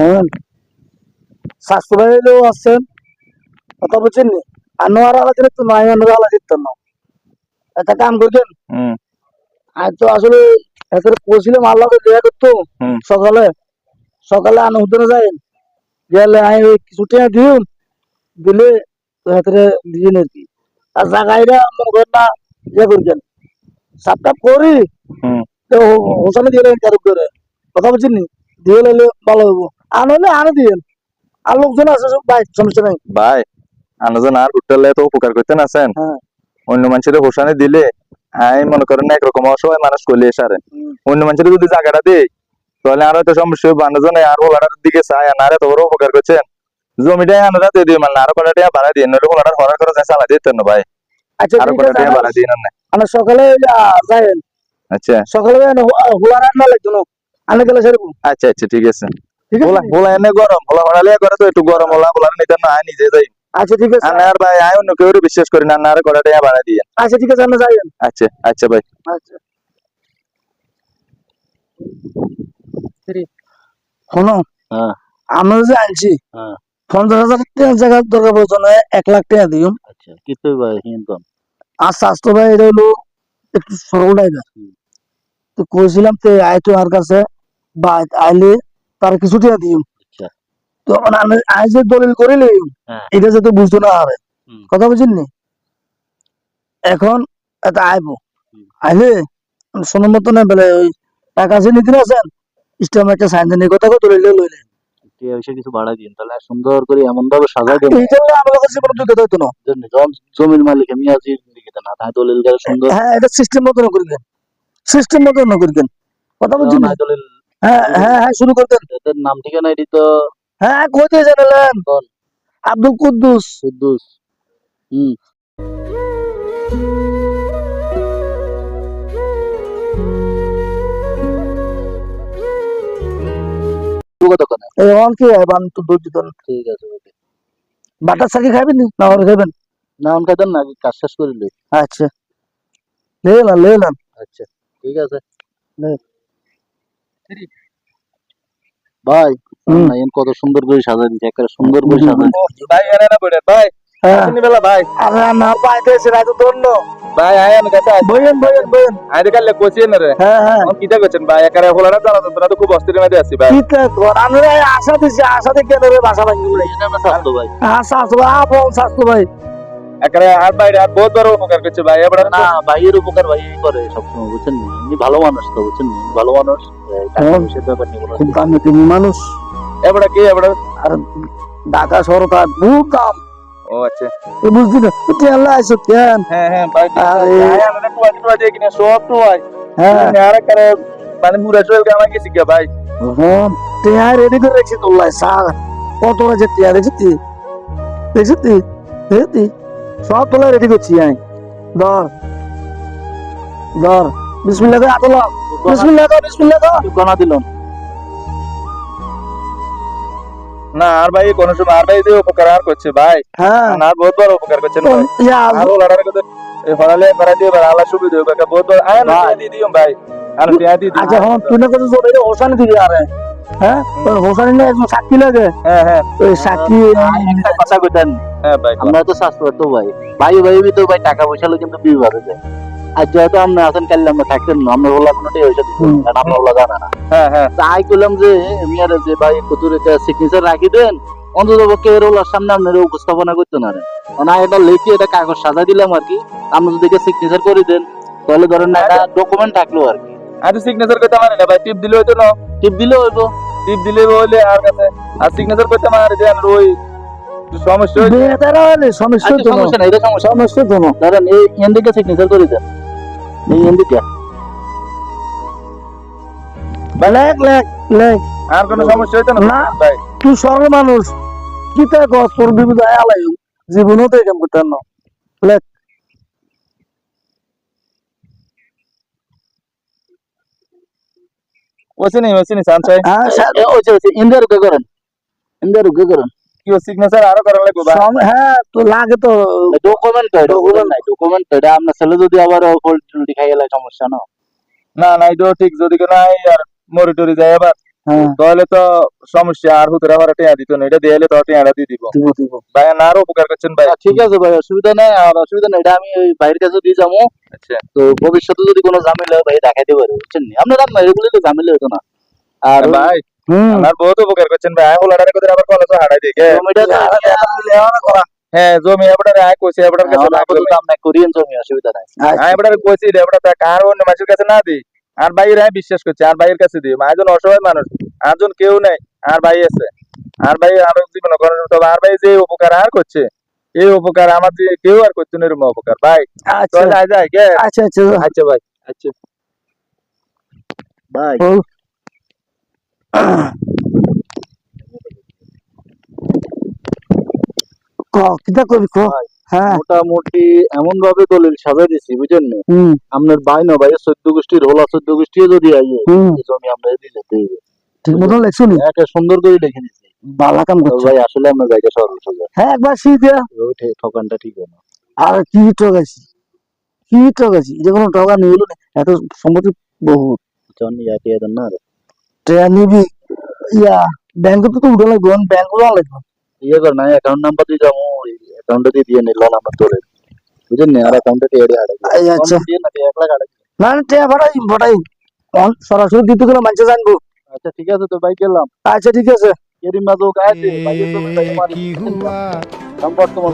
হ্যাঁ। স্বাস্থ্য আসছেন কথা বলছেন নি? আর নোয়ার আলা দিলে তো নয় আলা না। একটা কাম করছেন আজ তো আসলে এখানে পৌঁছিলাম আল্লাহকে দেয়া করতো। সকালে সকালে আনো হতে যায় গেলে আমি কিছু টাকা দিও দিলে হাতে দিয়ে আর কি আর জায়গাটা মনে করেন না ইয়ে করছেন সাপটা করি তো হোসানে দিয়ে কারও করে। কথা বলছেন নি? দিয়ে লাইলে ভালো হব আনলে আনো দিয়ে আর লোকজন আছে সব ভাই সমস্যা নাই। ভাই আনজন আর হোটেলে তো উপকার করতে আছেন হ্যাঁ। অন্য মানুষের হোসানে দিলে আমি মনে করেন না একরকম অসহায় মানুষ করলে সারে। অন্য মানুষের যদি জায়গাটা দেই তাহলে আরও তো সমস্যা আনজনে আর হোলাটার দিকে চাই আর এত বড় উপকার করছেন। জমিটাই আনারা দিয়ে মানে আরও কটা টাকা ভাড়া দিয়ে নইলে হোলাটার চালা দিতেন না ভাই। আচ্ছা আরও ঠিক কটা টাকা ভাড়া দিয়ে না আমরা সকালে যাই আচ্ছা। সকালে হুলা রান্না লাগতো না। আনে গেলে সেরকম আচ্ছা আচ্ছা ঠিক আছে। এনে গরম করে তো একটু গরম হোলা হোলা নিতে না নিজে যাই। আচ্ছা ঠিক আছে। আর ভাই আয় অন্য কেউ বিশ্বাস করি না আর টাকা দিয়ে। আচ্ছা ঠিক আছে আমরা যাই আচ্ছা আচ্ছা ভাই। আচ্ছা। শোনো। হ্যাঁ। আমরা যে আনছি হ্যাঁ। পঞ্চাশ হাজার টাকা জায়গা দরকার পড়ছে না এক লাখ টাকা দিও আচ্ছা কিছু ভাই হিন্দন আর স্বাস্থ্য ভাই এটা হলো একটু সরল টাইপের হুম। তো কইছিলাম তো আয় তো আর কাছে বা আইলে তার কিছু টাকা দিও আচ্ছা। তো মানে আমি যে দলিল করিলে হ্যাঁ। এটা যাতে বুঝতো না আরে। কথা বুঝিন নি? এখন এটা আইবো। আইলে সোনার মতো না বলে ওই টাকা আছে নিতে আছেন স্টাম্প একটা সাইন দেন এই কথা কত লইলে লইলে। কিছু বাড়া দিন তাহলে সুন্দর করে এমন ভাবে সাজাই দেন। এইটা হলে আমার কাছে কোনো দুঃখ হইতো না। জমির মালিক আমি আছি দিকে না তাই দলিল করে সুন্দর। হ্যাঁ এটা সিস্টেম মতো না করিলেন সিস্টেম মতো না করিলেন কথা বুঝছেন না দলিল হ্যাঁ হ্যাঁ হ্যাঁ শুরু করতেন। এদের নাম ঠিকানা এটি তো হ্যাঁ কইতে জানালেন। আব্দুল কুদ্দুস। কুদ্দুস। হুম। কত কথা কি? তো ধৈর্য ধরুন ঠিক আছে ওকে। বাটার সাকি খাবেন না? ওর খাবেন? না অনকা দেন না কাজ শেষ করে লই। আচ্ছা। লেলাম লেলাম আচ্ছা ঠিক আছে। ভাই। এন কত সুন্দর করে সাজা দিছে একটা সুন্দর করে সাজা ভাই না ভাই হ্যাঁ। আপনি বেলা ভাই। আরে না ভাই আয় আমি কাছে বইয়েন বইয়েন বইয়েন। আয় দেখালে কোচিয়ে না রে? হ্যাঁ হ্যাঁ। কিটা করছেন ভাই? একারে জানা তো তো খুব অস্থির মধ্যে আছি ভাই। আমরা আশা দিছি আশা কেন রে বাসা ভাঙি এটা আমরা ভাই। স্বাস্থ্য ভাই। একারে আর ভাই আর বহুত বড় উপকার করছে ভাই এবার না ভাইয়ের উপকার ভাই করে সবসময় বুঝছেন নি? উনি ভালো মানুষ তো বুঝছেন ভালো মানুষ এই হ্যাঁ। খুব দামি তুমি মানুষ। এবার কি এবার? আর ঢাকা শহর তার বহুত দাম ও আচ্ছা। এ বুঝলি না? তুই আল্লাহ আইসো কেন? হ্যাঁ হ্যাঁ ভাই আরে। আমরা টুয়া টুয়া দিয়ে কিনে সব টুয়াই হ্যাঁ। আর একারে মানে পুরা চল কে আমাকে শিখা ভাই। হ্যাঁ টিয়া রেডি করে রেখেছি তোল্লাই সার কত রাজে তুই দেখছি? তুই দেখছি? তুই সব তোলা রেডি করছি আমি ধর। ধর। বিসমিল্লাহ দা আতলা বিসমিল্লাহ দা বিসমিল্লাহ দা গনা দিল না আর ভাই কোন সময় আর ভাই যে উপকার আর করছে ভাই। হ্যাঁ। না বহুত বড় উপকার করছে ভাই। আর হোলাটার কথা হরালে করা দিয়ে ভাই আল্লাহ সুবিধা হবে। একটা বহুত আয় না দিয়ে দিও ভাই। আর দিয়ে দিয়ে আচ্ছা হন তুই না কত জোর এটা হোসানি আরে? হ্যাঁ? হোসানি না একজন সাক্ষী লাগে? হ্যাঁ হ্যাঁ। ওই সাক্ষী কথা কইতেন হ্যাঁ ভাই আমরা তো স্বাস্থ্য তো ভাই। ভাই ভাই তো ভাই টাকা পয়সা কিন্তু হয়ে যায়। আর যেহেতু আমরা আছেন কাল আমরা থাকতেন না আমরা হলো কোনো টাকা পয়সা দিচ্ছি কারণ আমরা হলো জানা না। হ্যাঁ হ্যাঁ। তাই করলাম যে মিয়ারে যে ভাই কতুর সিগনেচার রাখি দেন অন্তত পক্ষে এর ওলার সামনে আপনারা উপস্থাপনা করতে না না এটা লিখে এটা কাগজ সাজা দিলাম আর কি। আপনি যদি সিগনেচার করে দেন তাহলে ধরেন না একটা ডকুমেন্ট থাকল আর কি। আর সিগনেচার করতে পারে না ভাই টিপ দিলে হইতো না। টিপ দিলে হইব। টিপ দিলে বলে আর কাছে। আর সিগনেচার করতে যে আর ওই সমস্যা হইলে বেতারা হলে সমস্যা সমস্যা নাই এটা সমস্যা সমস্যা তো ধরেন এই এনডিকে সিগনেচার করে দেন। এই এনডিকে লেখ লেখ লেখ। আর কোনো সমস্যা হইতো না? না। ভাই। তুই সরল মানুষ কি তা গছ তোর বিপদ আলাই জীবনও তো এরকম করতেন না। লেখ। ওসিনি ওসিনি সানসাই হ্যাঁ সা- ইন্ডিয়ার কে করেন। ইন্ডিয়ার কে করেন। কি সিগনেচার আরও করা লাগবে হ্যাঁ তো লাগে তো। ডকুমেন্ট ডকুমেন্ট নাই ডকুমেন্ট এটা আপনার ছেলে যদি আবার উল্টি খাই গেলে সমস্যা না। না না ঠিক যদি কোনো আই আর মরি টরি যায় আবার। তাহলে তো সমস্যা আর হুতরা হরা টিয়া দিত না এটা দিয়ে তো টিয়াটা দিয়ে দিব। ভাই না আরও উপকার করছেন ভাই? ঠিক আছে ভাই অসুবিধা নাই আর অসুবিধা নাই এটা আমি ওই বাইরের কাছে দিয়ে যাব। আচ্ছা। তো ভবিষ্যতে যদি কোনো ঝামেলা হয় ভাই দেখাইতে পারে বুঝছেন নি? আপনার আপনার এগুলো তো ঝামেলা হতো না। আর ভাই আমার বহুত উপকার করছেন ভাই হোলাটারে কোথায় আবার কলেজ হারাই দিকে হ্যাঁ জমি এবারে আয় কইছে এবারে কাছে এখন না আপাতত জমি অসুবিধা নাই। আয় এবারে কইছি তা কার অন্য মানুষের কাছে না দি আর ভাইয়ের হ্যাঁ বিশ্বাস করছে আর ভাইয়ের কাছে দিই একজন অসহায় মানুষ আরজন কেউ নেই আর ভাই আছে। আর ভাই আরও জীবন করেন তবে আর ভাই যে উপকার আর করছে এই উপকার আমার যে কেউ আর করছে না এরকম উপকার। ভাই আচ্ছা। আচ্ছা আচ্ছা। আচ্ছা ভাই আচ্ছা। ভাই। ক কিটা করবি ক? হ্যাঁ। মোটামুটি এমন ভাবে দলিল সাজাই দিছি বুঝছেন নি? আপনার ভাই না ভাই চোদ্দ গোষ্ঠীর হোলা চোদ্দ গোষ্ঠীও যদি আইয়ে জমি আমরা দিয়ে যেতে ঠিক মতন লেখছো নি? একটা সুন্দর করে লিখে দিছি বালা কাম করছ। ভাই আসলে আপনার ভাইটা সরল সোজা হ্যাঁ একবার শি দিয়া। ওই ঠে- ঠকানটা ঠিক না আর কি ঠকাইছি? কি ঠকাইছি? এটা কোনো টাকা নিয়ে না? এত সম্পত্তি বহুত। জন ইয়া টিয়া দেন না রে। ট্রেন নিবি। ইয়া ব্যাংকে তো উঠে লাগবে ব্যাংক উঠা লাগবে। ইয়ে কর না অ্যাকাউন্ট নাম্বার দিয়ে যাব অ্যাকাউন্টে দিয়ে দিয়ে নিলাম আমরা তোলে বুঝছেন নি আর আচ্ছা দিয়ে না টিয়া ভাড়াই ভাড়াই অন সরাসরি দিতে গেলে মানুষ জানব আচ্ছা ঠিক আছে তো বাইক গেলাম আচ্ছা ঠিক আছে এরই মাঝে তো ভাই মারি কি হুয়া নাম্বার তোমার